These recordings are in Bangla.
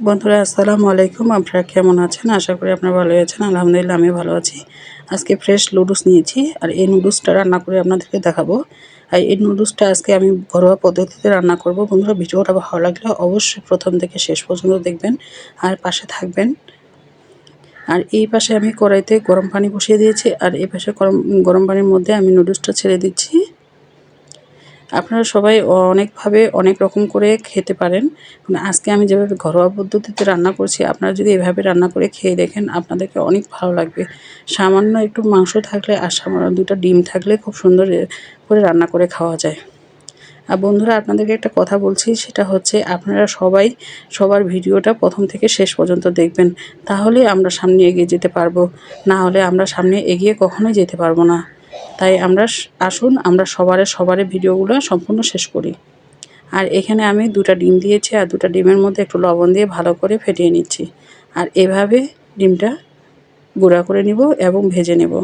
বন্ধুরা, আসসালামু আলাইকুম। আপনারা কেমন আছেন? আশা করি আপনারা ভালো আছেন। আলহামদুলিল্লাহ, আমি ভালো আছি। আজকে ফ্রেশ নুডলস নিয়েছি আর এই নুডলসটা রান্না করে আপনাদেরকে দেখাবো। আর এই নুডলসটা আজকে আমি ঘরোয়া পদ্ধতিতে রান্না করব। বন্ধুরা, ভিডিওটা ভালো লাগলে অবশ্যই প্রথম থেকে শেষ পর্যন্ত দেখবেন আর পাশে থাকবেন। আর এই পাশে আমি কড়াইতে গরম পানি বসিয়ে দিয়েছি আর এই পাশে গরম গরম পানির মধ্যে আমি নুডলসটা ছেড়ে দিচ্ছি। আপনারা সবাই অনেকভাবে অনেক রকম করে খেতে পারেন। মানে আজকে আমি যেভাবে ঘরোয়া পদ্ধতিতে রান্না করছি, আপনারা যদি এভাবে রান্না করে খেয়ে দেখেন, আপনাদেরকে অনেক ভালো লাগবে। সামান্য একটু মাংস থাকলে আর সামান্য দুটো ডিম থাকলে খুব সুন্দর করে রান্না করে খাওয়া যায়। আর বন্ধুরা, আপনাদেরকে একটা কথা বলছি, সেটা হচ্ছে আপনারা সবাই সবার ভিডিওটা প্রথম থেকে শেষ পর্যন্ত দেখবেন। তাহলে আমরা সামনে এগিয়ে যেতে পারব, না হলে আমরা সামনে এগিয়ে কখনোই যেতে পারব না। তাই আমরা আসুন, আমরা সবারে সবারে ভিডিওগুলো সম্পূর্ণ শেষ করি। আর এখানে আমি দুটা ডিম দিয়েছি আর দুটা ডিমের মধ্যে একটু লবণ দিয়ে ভালো করে ফেটিয়ে নিচ্ছি। আর এভাবে ডিমটা গুঁড়া করে নিব এবং ভেজে নেব।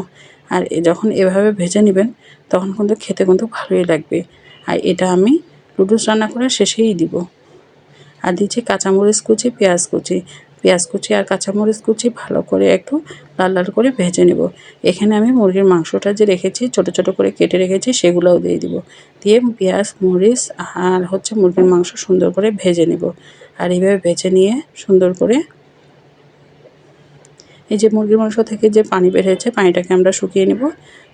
আর যখন এভাবে ভেজে নেবেন, তখন কিন্তু খেতে কিন্তু ভালোই লাগবে। আর এটা আমি লুডুস রান্না করে শেষেই দিব। আর দিচ্ছি কাঁচামরিচ কুচি, পেঁয়াজ কুচি। পেঁয়াজ কুচি আর কাঁচামরিচ কুচি ভালো করে একটু লাল লাল করে ভেজে নেব। এখানে আমি মুরগির মাংসটা যে রেখেছি, ছোট ছোট করে কেটে রেখেছি, সেগুলোও দিয়ে দিব। দিয়ে পেঁয়াজ, মরিচ আর হচ্ছে মুরগির মাংস সুন্দর করে ভেজে নেব। আর এইভাবে ভেজে নিয়ে সুন্দর করে এই যে মুরগির মাংস থেকে যে পানি বের হয়েছে, পানিটাকে আমরা শুকিয়ে নেব।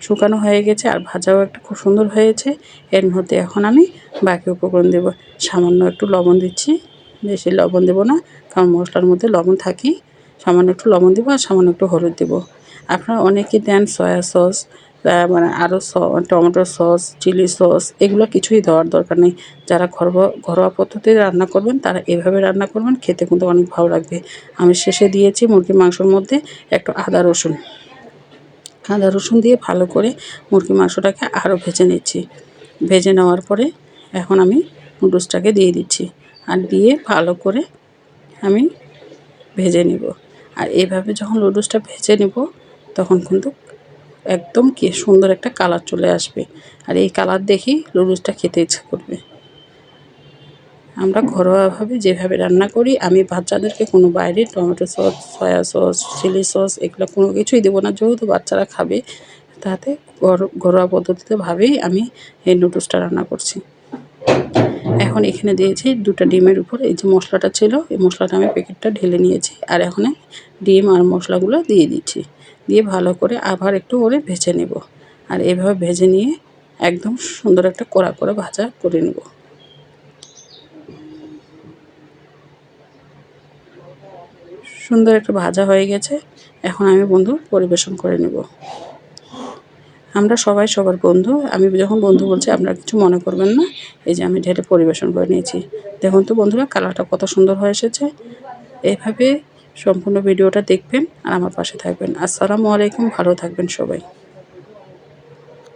শুকানো হয়ে গেছে আর ভাজাও একটা খুব সুন্দর হয়েছে। এর মধ্যে এখন আমি বাকি উপকরণ দেব। সামান্য একটু লবণ দিচ্ছি। বেশি লবণ দেবো না, কারণ মশলার মধ্যে লবণ থাকি সামান্য একটু লবণ দেবো আর সামান্য একটু হলুদ দেবো। আপনারা অনেকে দেন সয়া সস মানে আরও sauce, tomato sauce, chilli sauce, এগুলো কিছুই দেওয়ার দরকার নেই। যারা ঘরোয়া ঘরোয়া পদ্ধতিতে রান্না করবেন, তারা এভাবে রান্না করবেন, খেতে কিন্তু অনেক ভালো লাগবে। আমি শেষে দিয়েছি মুরগির মাংসর মধ্যে একটু আদা রসুন। আদা রসুন দিয়ে ভালো করে মুরগির মাংসটাকে আরও ভেজে নিচ্ছি। ভেজে নেওয়ার পরে এখন আমি নুডলসটাকে দিয়ে দিচ্ছি। আর দিয়ে ভালো করে আমি ভেজে নিব। আর এভাবে যখন লুডুসটা ভেজে নিব, তখন কিন্তু একদম কি সুন্দর একটা কালার চলে আসবে। আর এই কালার দেখেই লুডুসটা খেতে ইচ্ছে করবে। আমরা ঘরোয়াভাবে যেভাবে রান্না করি, আমি বাচ্চাদেরকে কোনো বাইরে tomato sauce, soya sauce, chilli sauce, এগুলো কোনো কিছুই দেবো না। যেহেতু বাচ্চারা খাবে, তাতে ঘরোয়া পদ্ধতিতে ভাবেই আমি এই নুডলসটা রান্না করছি। এখন এখানে দিয়েছি দুটো ডিমের উপর। এই যে মশলাটা ছিল, এই মশলাটা আমি প্যাকেটটা ঢেলে নিয়েছি। আর এখন ডিম আর মশলাগুলো দিয়ে দিচ্ছি। দিয়ে ভালো করে আবার একটু করে ভেজে নেব। আর এভাবে ভেজে নিয়ে একদম সুন্দর একটা কড়া করে ভাজা করে নেব। সুন্দর একটা ভাজা হয়ে গেছে। এখন আমি বন্ধু পরিবেশন করে নেব। আমরা সবাই সবার বন্ধু। আমি যখন বন্ধু বলছি, আপনারা কিছু মনে করবেন না। এই যে আমি ঢেলে পরিবেশন করে নিয়েছি। দেখুন তো বন্ধুরা, কালারটা কত সুন্দর হয়ে এসেছে। এইভাবে সম্পূর্ণ ভিডিওটা দেখবেন আর আমার পাশে থাকবেন। আসসালামু আলাইকুম, ভালো থাকবেন সবাই।